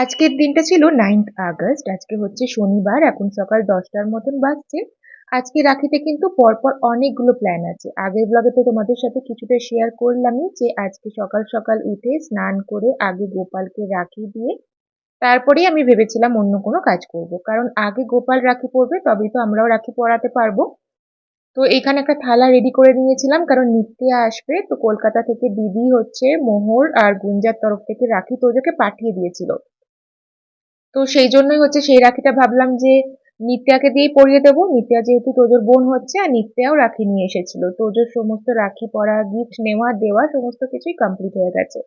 আজকের দিনটা ছিল নাইন্থ আগস্ট, আজকে হচ্ছে শনিবার, এখন সকাল দশটার মতন বাজছে। আজকে রাখিতে কিন্তু পরপর অনেকগুলো প্ল্যান আছে। আগের ব্লগে তো তোমাদের সাথে কিছুটা শেয়ার করলামই যে আজকে সকাল সকাল উঠে স্নান করে আগে গোপালকে রাখি দিয়ে তারপরেই আমি ভেবেছিলাম অন্য কোনো কাজ করব। কারণ আগে গোপাল রাখি পরবে তবেই তো আমরাও রাখি পরাতে পারব। তো এখানে একটা থালা রেডি করে নিয়েছিলাম, কারণ নিত্যা আসবে। তো কলকাতা থেকে দিদি হচ্ছে মোহর আর গুঞ্জার তরফ থেকে রাখি তোজোকে পাঠিয়ে দিয়েছিল। তো সেই জন্যই হচ্ছে সেই রাখিটা ভাবলাম যে নিত্যাকে দিয়েই পরিয়ে দেবো। নিত্যা যেহেতু তোজোর বোন হচ্ছে আর নিত্যাও রাখি নিয়ে এসেছিল। তোজোর সমস্ত রাখি পরা গিফট নেওয়া, দেওয়া সমস্ত কিছুই কমপ্লিট হয়ে গেছে।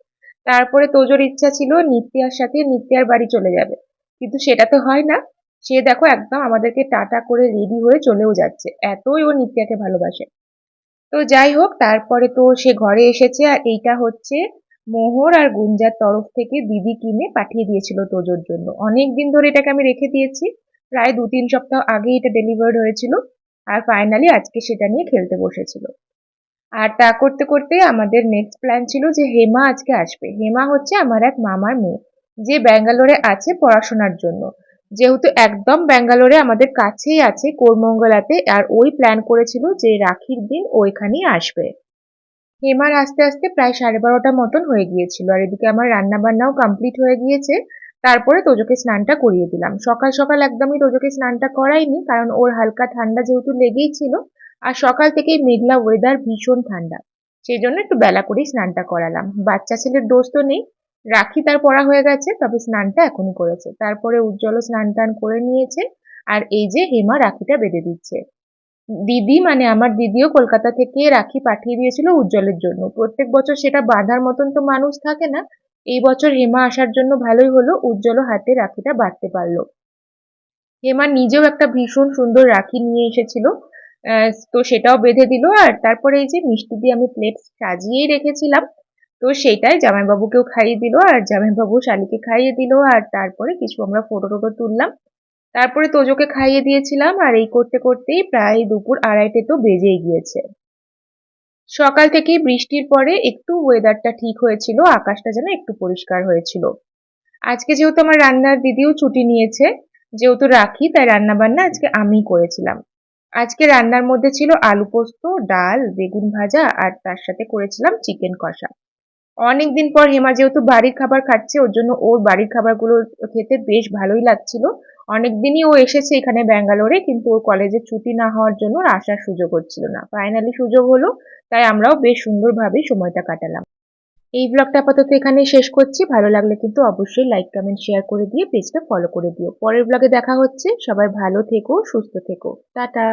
তারপরে তোজোর ইচ্ছা ছিল নিত্যার সাথে নিত্যার বাড়ি চলে যাবে। কিন্তু সেটা তো হয় না। সে দেখো একদম আমাদেরকে টাটা করে রেডি হয়ে চলেও যাচ্ছে। এতই ও নিত্যাকে ভালোবাসে। তো যাই হোক, তারপরে তো সে ঘরে এসেছে আর এইটা হচ্ছে মোহর আর গুঞ্জার তরফ থেকে দিদি কিনে পাঠিয়ে দিয়েছিল তোজোর জন্য। অনেক দিন ধরে এটাকে আমি রেখে দিয়েছি। প্রায় দু তিন সপ্তাহ আগে এটা ডেলিভার্ড হয়েছিল আর ফাইনালি আজকে সেটা নিয়ে খেলতে বসেছিল। আর তা করতে করতে আমাদের নেক্সট প্ল্যান ছিল যে হেমা আজকে আসবে। হেমা হচ্ছে আমার এক মামার মেয়ে, যে ব্যাঙ্গালোরে আছে পড়াশোনার জন্য। যেহেতু একদম ব্যাঙ্গালোরে আমাদের কাছেই আছে কোরমঙ্গলাতে আর ওই প্ল্যান করেছিল যে রাখির দিন ওইখানেই আসবে। হেমার আস্তে আস্তে প্রায় সাড়ে বারোটা মতন হয়ে গিয়েছিল। আর এদিকে আমার রান্না বান্নাও কমপ্লিট হয়ে গিয়েছে। তারপরে তোজোকে স্নানটা করিয়ে দিলাম। সকাল সকাল একদমই তোজোকে স্নানটা করাইনি, কারণ ওর হালকা ঠান্ডা যেহেতু লেগেই ছিল, আর সকাল থেকেই মেঘলা ওয়েদার ভীষণ ঠান্ডা। সেই জন্য একটু বেলা করেই স্নানটা করালাম। বাচ্চা ছেলের দোষ তো নেই, রাখি তার পড়া হয়ে গেছে, তবে স্নানটা এখনই করেছে। তারপরে উজ্জ্বল স্নান টান করে নিয়েছে, আর এই যে হেমা রাখিটা বেঁধে দিচ্ছে। দিদি মানে আমার দিদিও কলকাতা থেকে রাখি পাঠিয়ে দিয়েছিল উজ্জ্বলের জন্য। প্রত্যেক বছর সেটা বাঁধার মতন তো মানুষ থাকে না। এই বছর হেমা আসার জন্য ভালোই হলো, উজ্জ্বলও হাতে রাখিটা বাঁধতে পারল। হেমা নিজেও একটা ভীষণ সুন্দর রাখি নিয়ে এসেছিল। তো সেটাও বেঁধে দিল। আর তারপরে এই যে মিষ্টি দিয়ে আমি প্লেট সাজিয়েই রেখেছিলাম, তো সেটাই জামাইবাবুকেও খাইয়ে দিল। আর জামাইবাবু শালিকে খাইয়ে দিল। আর তারপরে কিছু আমরা ফটো টোটো তুললাম। তারপরে তোজোকে খাইয়ে দিয়েছিলাম আর এই করতে করতেই প্রায় দুপুর আড়াইটে তো বেজেই গিয়েছে। সকাল থেকেই বৃষ্টির পরে একটু ওয়েদারটা ঠিক হয়েছিল, আকাশটা যেন একটু পরিষ্কার হয়েছিল। আজকে যেহেতু আমার রান্নার দিদিও ছুটি নিয়েছে, যেহেতু রাখি, তাই রান্না বান্না আজকে আমি করেছিলাম। আজকে রান্নার মধ্যে ছিল আলু পোস্ত, ডাল, বেগুন ভাজা আর তার সাথে করেছিলাম চিকেন কষা। অনেকদিন পর হেমা যেহেতু বাড়ির খাবার খাচ্ছে, ওর জন্য ওর বাড়ির খাবারগুলো খেতে বেশ ভালোই লাগছিল। অনেকদিনই ও এসেছে এখানে ব্যাঙ্গালোরে, কিন্তু ওর কলেজে ছুটি না হওয়ার জন্য আসার সুযোগ হচ্ছিল না। ফাইনালি সুযোগ হলো, তাই আমরাও বেশ সুন্দরভাবে সময়টা কাটালাম। এই ব্লগটা আপাতত এখানে শেষ করছি। ভালো লাগলে কিন্তু অবশ্যই লাইক কমেন্ট শেয়ার করে দিয়ে পেজটা ফলো করে দিও। পরের ব্লগে দেখা হচ্ছে। সবাই ভালো থেকো, সুস্থ থেকো। টাটা!